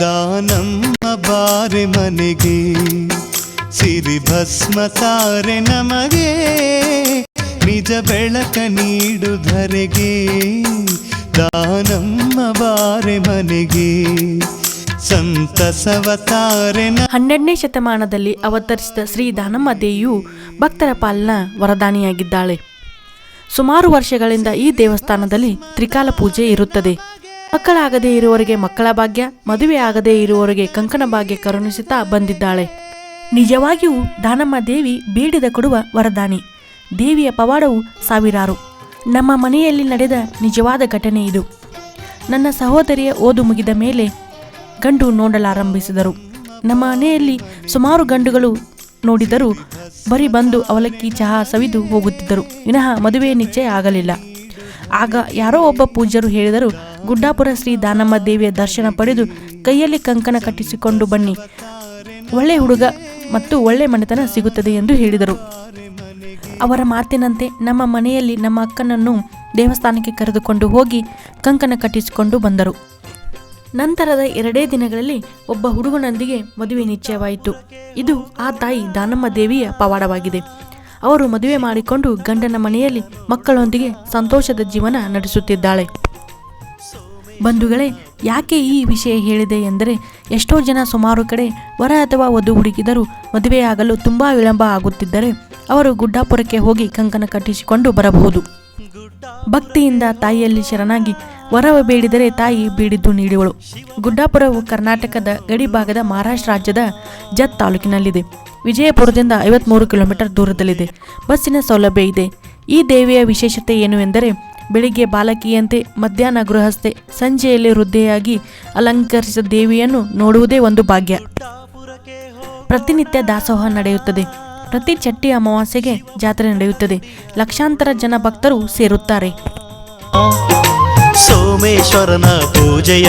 ದಾನಮ್ಮ ಬಾರೆ ಮನೆಗೆ? ಸಿರಿ ಭಸ್ಮ ತಾರೆ ನಮಗೆ, ನಿಜ ಬೆಳಕ ನೀಡು ಧರೆಗೆ. ದಾನಮ್ಮ ಬಾರೆ ಮನೆಗೆ ಹನ್ನೆರಡನೇ ಶತಮಾನದಲ್ಲಿ ಅವತರಿಸಿದ ಶ್ರೀ ದಾನಮ್ಮ ದೇವಿಯು ಭಕ್ತರ ಪಾಲಿನ ವರದಾನಿಯಾಗಿದ್ದಾಳೆ. ಸುಮಾರು ವರ್ಷಗಳಿಂದ ಈ ದೇವಸ್ಥಾನದಲ್ಲಿ ತ್ರಿಕಾಲ ಪೂಜೆ ಇರುತ್ತದೆ. ಮಕ್ಕಳಾಗದೇ ಇರುವವರಿಗೆ ಮಕ್ಕಳ ಭಾಗ್ಯ, ಮದುವೆ ಆಗದೇ ಇರುವವರಿಗೆ ಕಂಕಣ ಭಾಗ್ಯ ಕರುಣಿಸುತ್ತಾ ಬಂದಿದ್ದಾಳೆ. ನಿಜವಾಗಿಯೂ ದಾನಮ್ಮ ದೇವಿ ಬೇಡಿದ ಕೊಡುವ ವರದಾನಿ. ದೇವಿಯ ಪವಾಡವು ಸಾವಿರಾರು. ನಮ್ಮ ಮನೆಯಲ್ಲಿ ನಡೆದ ನಿಜವಾದ ಘಟನೆ ಇದು. ನನ್ನ ಸಹೋದರಿಯ ಓದು ಮುಗಿದ ಮೇಲೆ ಗಂಡು ನೋಡಲಾರಂಭಿಸಿದರು. ನಮ್ಮ ಮನೆಯಲ್ಲಿ ಸುಮಾರು ಗಂಡುಗಳು ನೋಡಿದರೂ ಬರೀ ಬಂದು ಅವಲಕ್ಕಿ ಚಹಾ ಸವಿದು ಹೋಗುತ್ತಿದ್ದರು. ವಿನಃ ಮದುವೆ ನಿಶ್ಚಯ ಆಗಲಿಲ್ಲ. ಆಗ ಯಾರೋ ಒಬ್ಬ ಪೂಜ್ಯರು ಹೇಳಿದರು, ಗುಡ್ಡಾಪುರ ಶ್ರೀ ದಾನಮ್ಮ ದೇವಿಯ ದರ್ಶನ ಪಡೆದು ಕೈಯಲ್ಲಿ ಕಂಕಣ ಕಟ್ಟಿಸಿಕೊಂಡು ಬನ್ನಿ. ಒಳ್ಳೆ ಹುಡುಗ ಮತ್ತು ಒಳ್ಳೆ ಮನೆತನ ಸಿಗುತ್ತದೆ ಎಂದು ಹೇಳಿದರು. ಅವರ ಮಾತಿನಂತೆ ನಮ್ಮ ಮನೆಯಲ್ಲಿ ನಮ್ಮ ಅಕ್ಕನನ್ನು ದೇವಸ್ಥಾನಕ್ಕೆ ಕರೆದುಕೊಂಡು ಹೋಗಿ ಕಂಕಣ ಕಟ್ಟಿಸಿಕೊಂಡು ಬಂದರು. ನಂತರದ ಎರಡೇ ದಿನಗಳಲ್ಲಿ ಒಬ್ಬ ಹುಡುಗನೊಂದಿಗೆ ಮದುವೆ ನಿಶ್ಚಯವಾಯಿತು. ಇದು ಆ ತಾಯಿ ದಾನಮ್ಮ ದೇವಿಯ ಪವಾಡವಾಗಿದೆ. ಅವರು ಮದುವೆ ಮಾಡಿಕೊಂಡು ಗಂಡನ ಮನೆಯಲ್ಲಿ ಮಕ್ಕಳೊಂದಿಗೆ ಸಂತೋಷದ ಜೀವನ ನಡೆಸುತ್ತಿದ್ದಾಳೆ. ಬಂಧುಗಳೇ, ಯಾಕೆ ಈ ವಿಷಯ ಹೇಳಿದೆ ಎಂದರೆ ಎಷ್ಟೋ ಜನ ಸುಮಾರು ಕಡೆ ವರ ಅಥವಾ ವಧು ಹುಡುಕಿದರೂ ಮದುವೆಯಾಗಲು ತುಂಬ ವಿಳಂಬ ಆಗುತ್ತಿದ್ದರೆ ಅವರು ಗುಡ್ಡಾಪುರಕ್ಕೆ ಹೋಗಿ ಕಂಕಣ ಕಟ್ಟಿಸಿಕೊಂಡು ಬರಬಹುದು. ಭಕ್ತಿಯಿಂದ ತಾಯಿಯಲ್ಲಿ ಶರಣಾಗಿ ವರವ ಬೇಡಿದರೆ ತಾಯಿ ಬೇಡಿದ್ದು ನೀಡುವಳು. ಗುಡ್ಡಾಪುರವು ಕರ್ನಾಟಕದ ಗಡಿ ಭಾಗದ ಮಹಾರಾಷ್ಟ್ರ ರಾಜ್ಯದ ಜತ್ ತಾಲೂಕಿನಲ್ಲಿದೆ. ವಿಜಯಪುರದಿಂದ ಐವತ್ಮೂರು ಕಿಲೋಮೀಟರ್ ದೂರದಲ್ಲಿದೆ. ಬಸ್ಸಿನ ಸೌಲಭ್ಯ ಇದೆ. ಈ ದೇವಿಯ ವಿಶೇಷತೆ ಏನು ಎಂದರೆ, ಬೆಳಿಗ್ಗೆ ಬಾಲಕಿಯಂತೆ ಮಧ್ಯಾಹ್ನ ಗೃಹಸ್ಥೆ ಸಂಜೆಯಲ್ಲಿ ವೃದ್ಧೆಯಾಗಿ ಅಲಂಕರಿಸಿದ ದೇವಿಯನ್ನು ನೋಡುವುದೇ ಒಂದು ಭಾಗ್ಯ. ಪ್ರತಿನಿತ್ಯ ದಾಸೋಹ ನಡೆಯುತ್ತದೆ. ಪ್ರತಿ ಚಟ್ಟಿ ಅಮಾವಾಸ್ಯೆಗೆ ಜಾತ್ರೆ ನಡೆಯುತ್ತದೆ. ಲಕ್ಷಾಂತರ ಜನ ಭಕ್ತರು ಸೇರುತ್ತಾರೆ. ಸೋಮೇಶ್ವರನ ಪೂಜೆಯ